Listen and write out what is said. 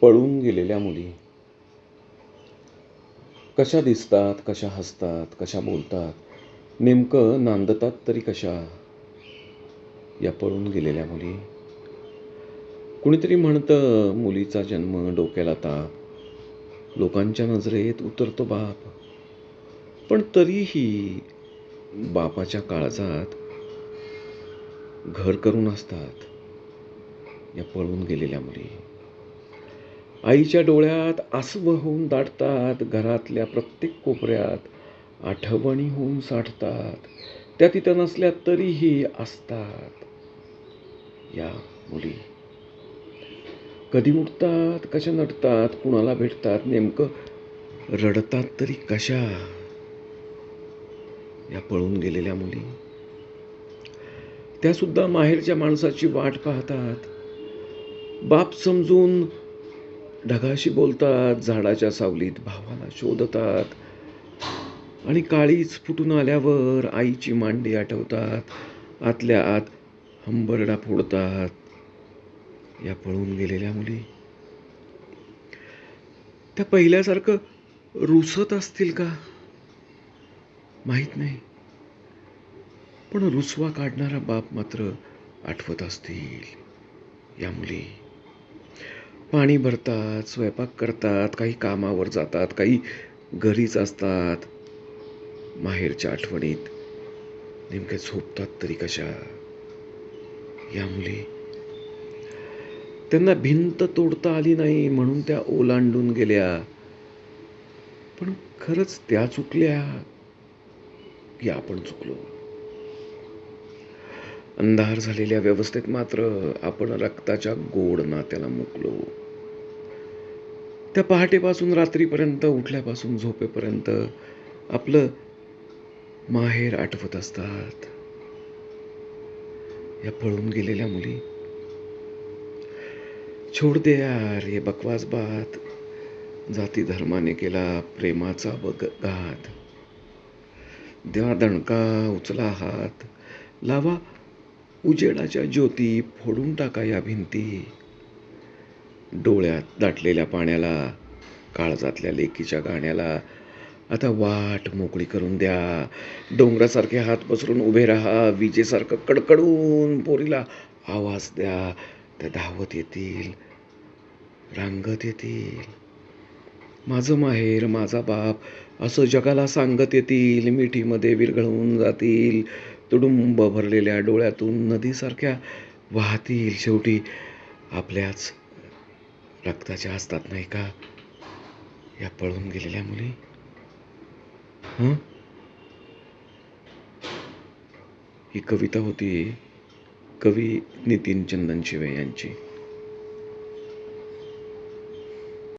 पळून गेलेल्या मुली. कशा दिसतात कशा हसतात कशा बोलतात नेमकं नांदतात तरी कशा? या पळून गेलेल्या मुली. कुणीतरी म्हणतं मुलीचा जन्म डोक्याला ताप. लोकांच्या नजरेत उतरतो बाप. पण तरीही बापाच्या काळजात घर करून असतात या पळून गेलेल्या मुली. आईच्या डोळ्यात आसवं होऊन दाटतात घरातल्या प्रत्येक कोपऱ्यात आठवणी होऊन साठतात त्या तिथं नसल्या तरीही असतात या मुली. कधी उठतात कशा नटतात कुणाला भेटतात नेमकं रडतात तरी कशा? या पळून गेलेल्या मुली. त्या सुद्धा माहेरच्या माणसाची वाट पाहतात. बाप समजून ढगाशी बोलतात झाडाच्या सावलीत भावाला शोधतात आणि काळीच फुटून आल्यावर आईची मांडी आठवतात. आतल्या आत हंबरडा फोडतात या पळून गेलेल्या मुली. त्या पहिल्यासारखं रुसत असतील का? माहीत नाही. पण रुसवा काढणारा बाप मात्र आठवत असतील या मुली. पाणी भरतात स्वयंपाक करतात काही कामावर जातात काही घरीच असतात. माहेरच्या आठवणीत नेमक्या झोपतात तरी कशा? या मुली त्यांना भिंत तोडता आली नाही म्हणून त्या ओलांडून गेल्या. पण खरंच त्या चुकल्या की आपण चुकलो? अंधार झालेल्या व्यवस्थेत मात्र आपण रक्ताच्या गोड नात्याला मुकलो. त्या पहाटेपासून रात्रीपर्यंत उठल्यापासून झोपेपर्यंत आपलं माहेर आठवत असतात. या पळून गेलेल्या मुली. छोड दे यार ये बकवास बात. जाती धर्माने केला प्रेमाचा बग घात दणका उचला हात. लावा उजेडाच्या ज्योती फोडून टाका या भिंती. डोळ्यात दाटलेल्या पाण्याला काळजातल्या लेकीच्या गाण्याला आता वाट मोकळी करून द्या. डोंगरासारखे हात पसरून उभे राहा. विजेसारखं कडकडून पोरीला आवाज द्या. त्या धावत येतील रांगत येतील. माझं माहेर माझा बाप असं जगाला सांगत येतील. मिठीमध्ये विरघळून जातील. तुडुंब भरलेल्या डोळ्यातून नदीसारख्या वाहतील शेवटी. आपल्याच रक्ताच्या असतात नाही का? या पळून गेलेल्या मुली. हं? ही कविता होती कवी नितीन चंदन शिवे यांची.